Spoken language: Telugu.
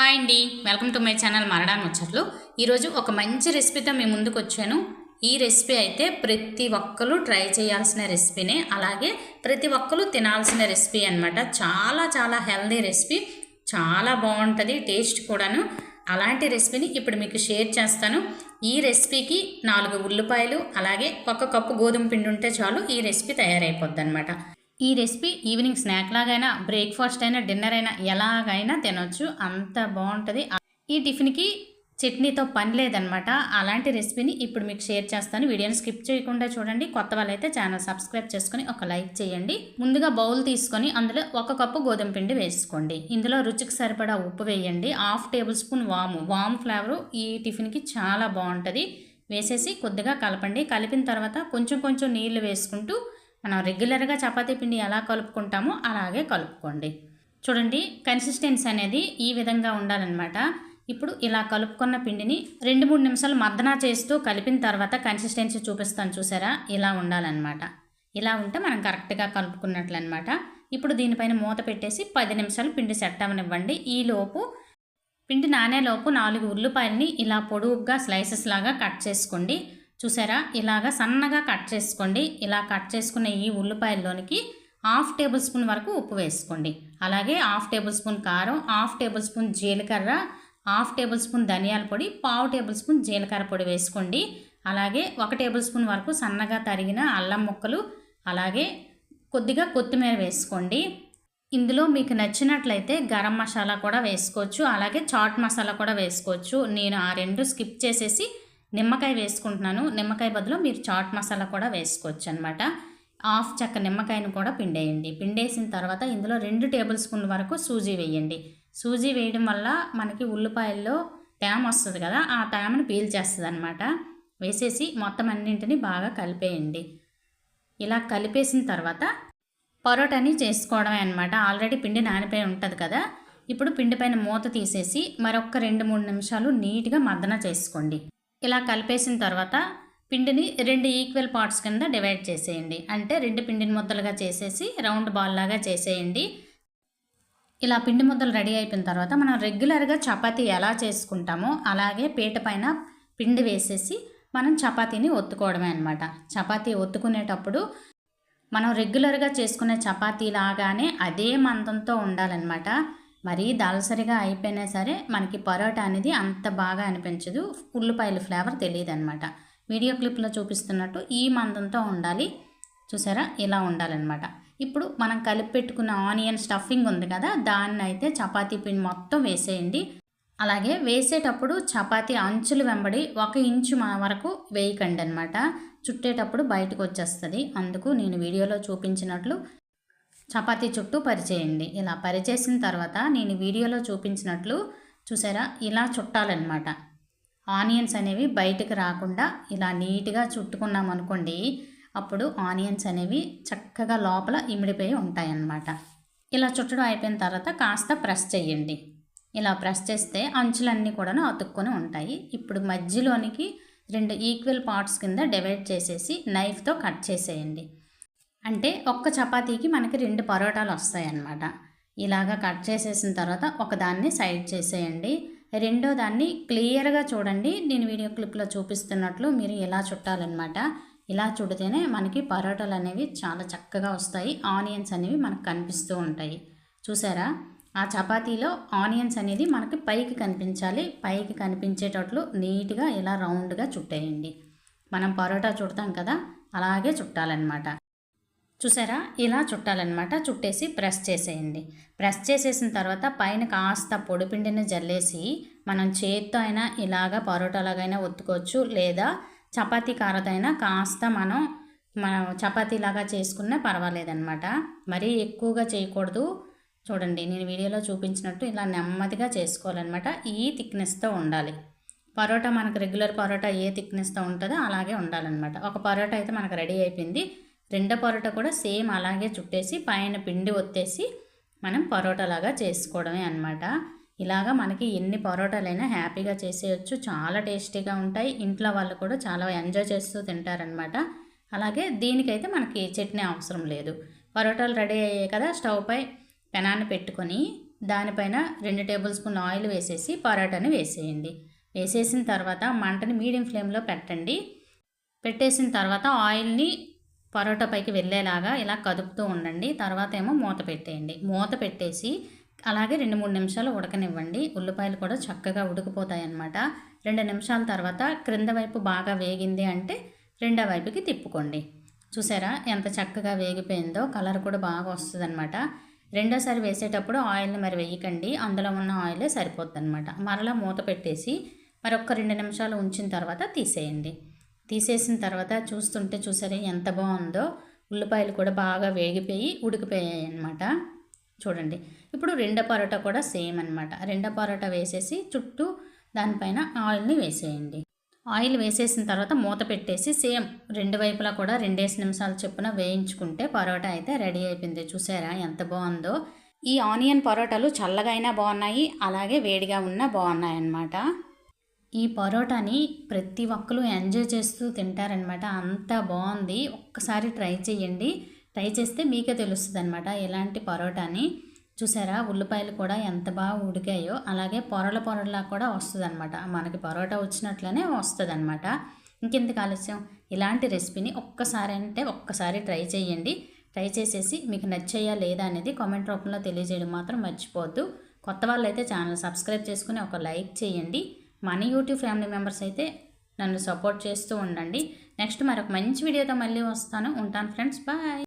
హాయ్ అండి. Welcome to my channel Maradan ముచ్చట్లు. ఈరోజు ఒక మంచి రెసిపీతో మీ ముందుకు వచ్చాను. ఈ రెసిపీ అయితే ప్రతి ఒక్కరు ట్రై చేయాల్సిన రెసిపీనే. అలాగే ప్రతి ఒక్కరు తినాల్సిన రెసిపీ అనమాట చాలా చాలా హెల్దీ రెసిపీ. చాలా బాగుంటుంది టేస్ట్ కూడాను. అలాంటి రెసిపీని ఇప్పుడు మీకు షేర్ చేస్తాను. ఈ రెసిపీకి నాలుగు ఉల్లిపాయలు అలాగే ఒక కప్పు గోధుమ పిండి ఉంటే చాలు ఈ రెసిపీ తయారైపోద్ది అనమాట ఈ రెసిపీ ఈవినింగ్ స్నాక్ లాగైనా బ్రేక్ఫాస్ట్ అయినా డిన్నర్ అయినా ఎలాగైనా తినొచ్చు. అంత బాగుంటుంది. ఈ టిఫిన్కి చట్నీతో పని లేదనమాట. అలాంటి రెసిపీని ఇప్పుడు మీకు షేర్ చేస్తాను. వీడియోని స్కిప్ చేయకుండా చూడండి. కొత్త వాళ్ళైతే ఛానల్ సబ్స్క్రైబ్ చేసుకొని ఒక లైక్ చేయండి. ముందుగా బౌల్ తీసుకొని అందులో ఒక కప్పు గోధుమ పిండి వేసుకోండి. ఇందులో రుచికి సరిపడా ఉప్పు వేయండి. హాఫ్ టేబుల్ స్పూన్ వాము. వామ్ ఫ్లేవరు ఈ టిఫిన్కి చాలా బాగుంటుంది. వేసేసి కొద్దిగా కలపండి. కలిపిన తర్వాత కొంచెం కొంచెం నీళ్ళు వేసుకుంటూ మనం రెగ్యులర్గా చపాతీ పిండి ఎలా కలుపుకుంటామో అలాగే కలుపుకోండి. చూడండి కన్సిస్టెన్సీ అనేది ఈ విధంగా ఉండాలన్నమాట. ఇప్పుడు ఇలా కలుపుకున్న పిండిని రెండు మూడు నిమిషాలు మద్దనా చేస్తూ కలిపిన తర్వాత కన్సిస్టెన్సీ చూపిస్తాను చూసారా? ఇలా ఉండాలన్నమాట. ఇలా ఉంటే మనం కరెక్ట్గా కలుపుకున్నట్లు అనమాట ఇప్పుడు దీనిపైన మూత పెట్టేసి పది నిమిషాలు పిండి సెట్ అవనివ్వండి. ఈలోపు పిండి నానేలోపు నాలుగు ఉల్లిపాయల్ని ఇలా పొడుగ్గా స్లైసెస్ లాగా కట్ చేసుకోండి. చూసారా? ఇలాగా సన్నగా కట్ చేసుకోండి. ఇలా కట్ చేసుకున్న ఈ ఉల్లిపాయల్లోనికి హాఫ్ టేబుల్ స్పూన్ వరకు ఉప్పు వేసుకోండి. అలాగే హాఫ్ టేబుల్ స్పూన్ కారం హాఫ్ టేబుల్ స్పూన్ జీలకర్ర హాఫ్ టేబుల్ స్పూన్ ధనియాల పొడి పావు టేబుల్ స్పూన్ జీలకర్ర పొడి వేసుకోండి. అలాగే ఒక టేబుల్ స్పూన్ వరకు సన్నగా తరిగిన అల్లం ముక్కలు అలాగే కొద్దిగా కొత్తిమీర వేసుకోండి. ఇందులో మీకు నచ్చినట్లయితే గరం మసాలా కూడా వేసుకోవచ్చు. అలాగే చాట్ మసాలా కూడా వేసుకోవచ్చు. నేను ఆ రెండు స్కిప్ చేసేసి నిమ్మకాయ వేసుకుంటున్నాను. నిమ్మకాయ బదులు మీరు చాట్ మసాలా కూడా వేసుకోవచ్చు అనమాట హాఫ్ చెక్క నిమ్మకాయను కూడా పిండేయండి. పిండేసిన తర్వాత ఇందులో రెండు టేబుల్ స్పూన్ల వరకు సూజీ వేయండి. సూజీ వేయడం వల్ల మనకి ఉల్లిపాయల్లో తేమ వస్తుంది కదా ఆ తేమను పీల్చేస్తుంది అనమాట వేసేసి మొత్తం అన్నింటినీ బాగా కలిపేయండి. ఇలా కలిపేసిన తర్వాత పరోటాని చేసుకోవడమే అనమాట ఆల్రెడీ పిండి నానిపోయి ఉంటుంది కదా ఇప్పుడు పిండి పైన మూత తీసేసి మరొక రెండు మూడు నిమిషాలు నీట్గా మద్దన చేసుకోండి. ఇలా కలిపేసిన తర్వాత పిండిని రెండు ఈక్వల్ పార్ట్స్ కింద డివైడ్ చేసేయండి. అంటే రెండు పిండిని ముద్దలుగా చేసేసి రౌండ్ బాల్ లాగా చేసేయండి. ఇలా పిండి ముద్దలు రెడీ అయిపోయిన తర్వాత మనం రెగ్యులర్గా చపాతీ ఎలా చేసుకుంటామో అలాగే పీట పైన పిండి వేసేసి మనం చపాతీని ఒత్తుకోవడమే అనమాట చపాతీ ఒత్తుకునేటప్పుడు మనం రెగ్యులర్గా చేసుకునే చపాతీ లాగానే అదే మందంతో ఉండాలన్నమాట. మరీ దళసరిగా అయిపోయినా సరే మనకి పరోటా అనేది అంత బాగా అనిపించదు. ఉల్లిపాయల ఫ్లేవర్ తెలియదు అనమాట వీడియో క్లిప్లో చూపిస్తున్నట్టు ఈ మందంతో ఉండాలి. చూసారా? ఇలా ఉండాలన్నమాట. ఇప్పుడు మనం కలిపి పెట్టుకున్న ఆనియన్ స్టఫింగ్ ఉంది కదా దాన్ని అయితే చపాతీ పిండి మొత్తం వేసేయండి. అలాగే వేసేటప్పుడు చపాతీ అంచులు వెంబడి ఒక ఇంచు మా వరకు వేయకండి అనమాట చుట్టేటప్పుడు బయటకు వచ్చేస్తుంది అందుకు నేను వీడియోలో చూపించినట్లు చపాతీ చుట్టూ పరిచేయండి. ఇలా పరిచేసిన తర్వాత నేను వీడియోలో చూపించినట్లు చూసారా? ఇలా చుట్టాలన్నమాట. ఆనియన్స్ అనేవి బయటకు రాకుండా ఇలా నీట్గా చుట్టుకున్నాం అనుకోండి అప్పుడు ఆనియన్స్ అనేవి చక్కగా లోపల ఇమిడిపోయి ఉంటాయన్నమాట. ఇలా చుట్టడం అయిపోయిన తర్వాత కాస్త ప్రెస్ చేయండి. ఇలా ప్రెస్ చేస్తే అంచులన్నీ కూడా అతుక్కొని ఉంటాయి. ఇప్పుడు మధ్యలోనికి రెండు ఈక్వల్ పార్ట్స్ కింద డివైడ్ చేసేసి నైఫ్తో కట్ చేసేయండి. అంటే ఒక్క చపాతీకి మనకి రెండు పరోటాలు వస్తాయన్నమాట. ఇలాగా కట్ చేసేసిన తర్వాత ఒకదాన్ని సైడ్ చేసేయండి. రెండో దాన్ని క్లియర్గా చూడండి. నేను వీడియో క్లిప్లో చూపిస్తున్నట్లు మీరు ఇలా చుట్టాలన్నమాట. ఇలా చుడితేనే మనకి పరోటాలు అనేవి చాలా చక్కగా వస్తాయి. ఆనియన్స్ అనేవి మనకు కనిపిస్తూ ఉంటాయి. చూసారా? ఆ చపాతీలో ఆనియన్స్ అనేది మనకి పైకి కనిపించాలి. పైకి కనిపించేటట్లు నీట్గా ఇలా రౌండ్గా చుట్టేయండి. మనం పరోటా చుడతాం కదా? అలాగే చుట్టాలన్నమాట. చూసారా? ఇలా చుట్టాలన్నమాట. చుట్టేసి ప్రెస్ చేసేయండి. ప్రెస్ చేసేసిన తర్వాత పైన కాస్త పొడిపిండిని జల్లేసి మనం చేత్తో అయినా ఇలాగా పరోటాలాగైనా ఒత్తుకోవచ్చు. లేదా చపాతీ కారతైనా కాస్త మనం మనం చపాతీలాగా చేసుకున్నా పర్వాలేదన్నమాట. మరీ ఎక్కువగా చేయకూడదు. చూడండి నేను వీడియోలో చూపించినట్టు ఇలా నెమ్మదిగా చేసుకోవాలన్నమాట. ఈ థిక్నెస్తో ఉండాలి. పరోటా మనకు రెగ్యులర్ పరోటా ఏ థిక్నెస్తో ఉంటుందో అలాగే ఉండాలన్నమాట. ఒక పరోటా అయితే మనకు రెడీ అయిపోయింది. రెండో పరోటా కూడా సేమ్ అలాగే చుట్టేసి పైన పిండి ఒత్తేసి మనం పరోటాలాగా చేసుకోవడమే అనమాట ఇలాగా మనకి ఎన్ని పరోటాలైనా హ్యాపీగా చేసేయచ్చు. చాలా టేస్టీగా ఉంటాయి. ఇంట్లో వాళ్ళు కూడా చాలా ఎంజాయ్ చేస్తూ తింటారనమాట అలాగే దీనికైతే మనకి చట్నీ అవసరం లేదు. పరోటాలు రెడీ అయ్యాయి కదా స్టవ్ పై పెనాన్ని పెట్టుకొని దానిపైన రెండు టేబుల్ స్పూన్ ఆయిల్ వేసేసి పరోటాని వేసేయండి. వేసేసిన తర్వాత మంటని మీడియం ఫ్లేమ్లో పెట్టండి. పెట్టేసిన తర్వాత ఆయిల్ని పరోటా పైకి వెళ్ళేలాగా ఇలా కదుపుతూ ఉండండి. తర్వాత ఏమో మూత పెట్టేయండి. మూత పెట్టేసి అలాగే రెండు మూడు నిమిషాలు ఉడకనివ్వండి. ఉల్లిపాయలు కూడా చక్కగా ఉడికిపోతాయి అన్నమాట రెండు నిమిషాల తర్వాత క్రింద వైపు బాగా వేగింది అంటే రెండో వైపుకి తిప్పుకోండి. చూసారా ఎంత చక్కగా వేగిపోయిందో? కలర్ కూడా బాగా వస్తుంది అనమాట రెండోసారి వేసేటప్పుడు ఆయిల్ని మరి వేయకండి. అందులో ఉన్న ఆయిలే సరిపోద్ది అనమాట మరలా మూత పెట్టేసి మరొక రెండు నిమిషాలు ఉంచిన తర్వాత తీసేయండి. తీసేసిన తర్వాత చూస్తుంటే చూసారే ఎంత బాగుందో. ఉల్లిపాయలు కూడా బాగా వేగిపోయి ఉడికిపోయాయి అన్నమాట. చూడండి. ఇప్పుడు రెండో పరోటా కూడా సేమ్ అనమాట రెండో పరోటా వేసేసి చుట్టూ దానిపైన ఆయిల్ని వేసేయండి. ఆయిల్ వేసేసిన తర్వాత మూత పెట్టేసి సేమ్ రెండు వైపులా కూడా రెండేసి నిమిషాలు చొప్పున వేయించుకుంటే పరోటా అయితే రెడీ అయిపోయింది. చూసారా ఎంత బాగుందో. ఈ ఆనియన్ పరోటాలు చల్లగా అయినా బాగున్నాయి అలాగే వేడిగా ఉన్నా బాగున్నాయి అన్నమాట ఈ పరోటాని ప్రతి ఒక్కరు ఎంజాయ్ చేస్తూ తింటారనమాట. అంత బాగుంది. ఒక్కసారి ట్రై చేయండి ట్రై చేస్తే మీకే తెలుస్తుంది అనమాట ఎలాంటి పరోటాని. చూసారా? ఉల్లిపాయలు కూడా ఎంత బాగా ఉడికాయో అలాగే పొరల పొరలా కూడా వస్తుంది అనమాట మనకి పరోటా వచ్చినట్లనే వస్తుంది అనమాట ఇంకెందుకు ఆలస్యం? ఇలాంటి రెసిపీని ఒక్కసారి అంటే ఒక్కసారి ట్రై చేయండి ట్రై చేసేసి మీకు నచ్చాయా లేదా అనేది కామెంట్ రూపంలో తెలియజేయడం మాత్రం మర్చిపోద్దు కొత్త వాళ్ళైతే ఛానల్ సబ్స్క్రైబ్ చేసుకుని ఒక లైక్ చేయండి మన యూట్యూబ్ ఫ్యామిలీ మెంబర్స్ అయితే నన్ను సపోర్ట్ చేస్తూ ఉండండి. నెక్స్ట్ మరొక మంచి వీడియోతో మళ్ళీ వస్తాను. ఉంటాను ఫ్రెండ్స్. బాయ్.